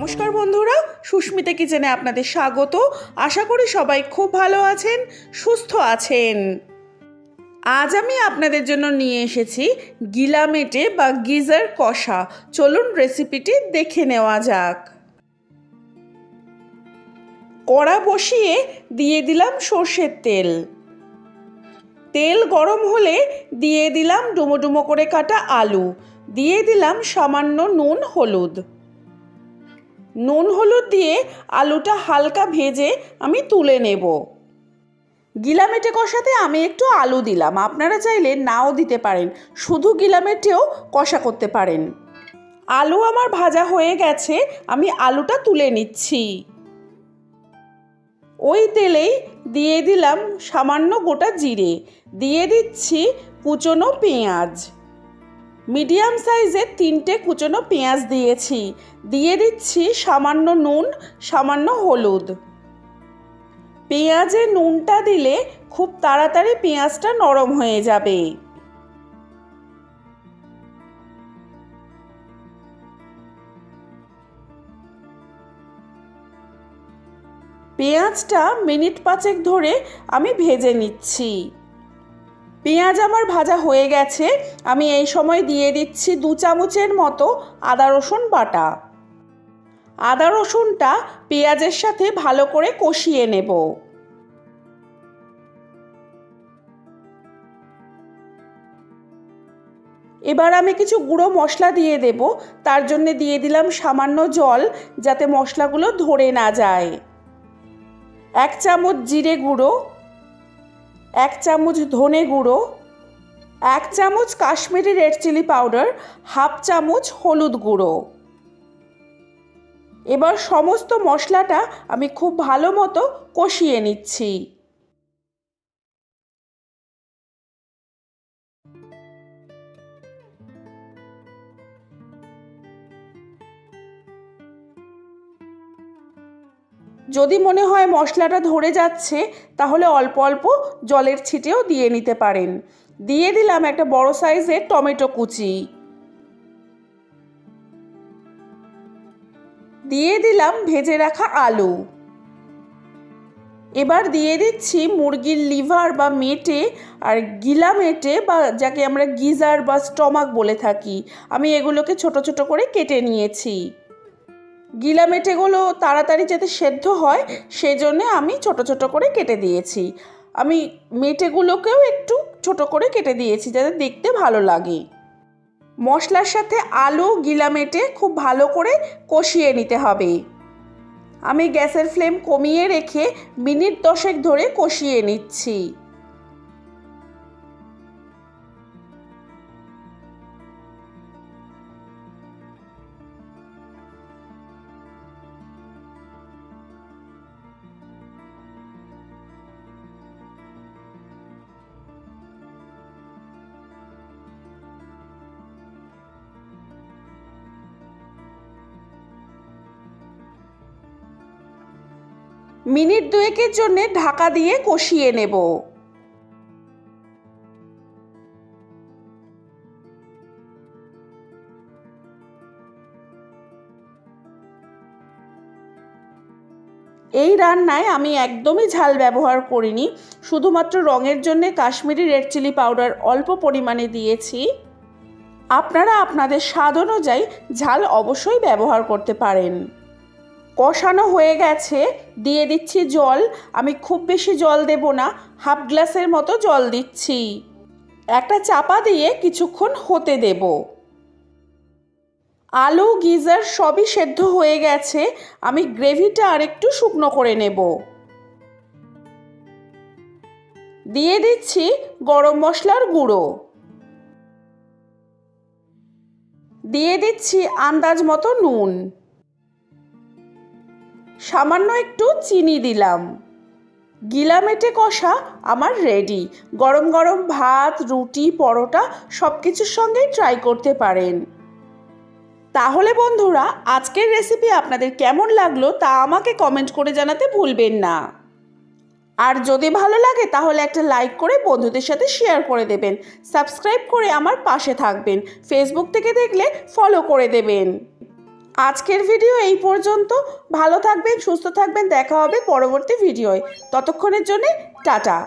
নমস্কার বন্ধুরা, সুস্মিতা কিচেনে আপনাদের স্বাগত। আশা করি সবাই খুব ভালো আছেন, সুস্থ আছেন। আজ আমি আপনাদের জন্য নিয়ে এসেছি গিলামেটে বা গিজার কষা। চলুন রেসিপিটি দেখে নেওয়া যাক। কড়া বসিয়ে দিয়ে দিলাম সর্ষের তেল। তেল গরম হলে দিয়ে দিলাম ডুমো ডুমো করে কাটা আলু। দিয়ে দিলাম সামান্য নুন, হলুদ। নুন হলুদ দিয়ে আলুটা হালকা ভেজে আমি তুলে নেব। গিলামেটে কষাতে আমি একটু আলু দিলাম। আপনারা চাইলে নাও দিতে পারেন। শুধু গিলামেটেও কষা করতে পারেন। আলু আমার ভাজা হয়ে গেছে। আমি আলুটা তুলে নিচ্ছি। ওই তেলেই দিয়ে দিলাম সামান্য গোটা জিরে। দিয়ে দিচ্ছি কুচনো পেঁয়াজ। মিডিয়াম সাইজের তিনটে কুচনো পেঁয়াজ দিয়েছি। দিয়ে দিচ্ছি সামান্য নুন, সামান্য হলুদ। পেঁয়াজে নুনটা দিলে খুব তাড়াতাড়ি পেঁয়াজটা নরম হয়ে যাবে। পেঁয়াজটা মিনিট পাঁচেক ধরে আমি ভেজে নিচ্ছি। পেঁয়াজ আমার ভাজা হয়ে গেছে। আমি এই সময় দিয়ে দিচ্ছি দু চামচের মতো আদা রসুন বাটা। আদা রসুনটা পেঁয়াজের সাথে ভালো করে কষিয়ে নেব। এবার আমি কিছু গুঁড়ো মশলা দিয়ে দেব। তার জন্য দিয়ে দিলাম সামান্য জল যাতে মশলাগুলো ধরে না যায়। এক চামচ জিরে গুঁড়ো এক চামচ ধনে গুঁড়ো, এক চামচ Kashmiri red chilli powder, half চামচ হলুদ গুঁড়ো। এবার সমস্ত মশলাটা আমি খুব ভালো মতো কষিয়ে নিচ্ছি। যদি মনে হয় মশলাটা ধরে যাচ্ছে, তাহলে অল্প অল্প জলের ছিটেও দিয়ে নিতে পারেন। দিয়ে দিলাম একটা বড় সাইজের টমেটো কুচি। দিয়ে দিলাম ভেজে রাখা আলু। এবার দিয়ে দিচ্ছি মুরগির লিভার বা মেটে আর গিলা মেটে বা যাকে আমরা গিজার বা স্টমাক বলে থাকি। আমি এগুলোকে ছোট ছোট করে কেটে নিয়েছি। গিলা মেটেগুলো তাড়াতাড়ি যাতে সেদ্ধ হয়, সেজন্যে আমি ছোট ছোট করে কেটে দিয়েছি। আমি মেটেগুলোকেও একটু ছোট করে কেটে দিয়েছি যাতে দেখতে ভালো লাগে। মশলার সাথে আলু, গিলা মেটে খুব ভালো করে কষিয়ে নিতে হবে। আমি গ্যাসের ফ্লেম কমিয়ে রেখে মিনিট দশেক ধরে কষিয়ে নিচ্ছি। মিনিট দুয়েকের জন্য ঢাকা দিয়ে কষিয়ে নেব। এই রান্নায় আমি একদমই ঝাল ব্যবহার করিনি, শুধুমাত্র রঙের জন্য কাশ্মীরি রেড চিলি পাউডার অল্প পরিমাণে দিয়েছি। আপনারা আপনাদের স্বাদ অনুযায়ী ঝাল অবশ্যই ব্যবহার করতে পারেন। কষানো হয়ে গেছে, দিয়ে দিচ্ছি জল। আমি খুব বেশি জল দেব না, হাফ গ্লাসের মতো জল দিচ্ছি। একটা চাপা দিয়ে কিছুক্ষণ হতে দেব। আলু, গিজার সবই সেদ্ধ হয়ে গেছে, আমি গ্রেভিটা আরেকটু শুকনো করে নেব। দিয়ে দিচ্ছি গরম মশলার গুঁড়ো। দিয়ে দিচ্ছি আন্দাজ মতো নুন। সামান্য একটু চিনি দিলাম। গিলামেটে কষা আমার রেডি গরম গরম ভাত, রুটি, পরোটা সব কিছুর সঙ্গেই ট্রাই করতে পারেন। তাহলে বন্ধুরা, আজকের রেসিপি আপনাদের কেমন লাগল তা আমাকে কমেন্ট করে জানাতে ভুলবেন না। আর যদি ভালো লাগে, তাহলে একটা লাইক করে বন্ধুদের সাথে শেয়ার করে দেবেন। সাবস্ক্রাইব করে আমার পাশে থাকবেন। ফেসবুক থেকে দেখলে ফলো করে দেবেন। আজকের ভিডিও এই পর্যন্ত। ভালো থাকবেন, সুস্থ থাকবেন, দেখা হবে পরবর্তী ভিডিওয়। ততক্ষণের জন্যে টাটা।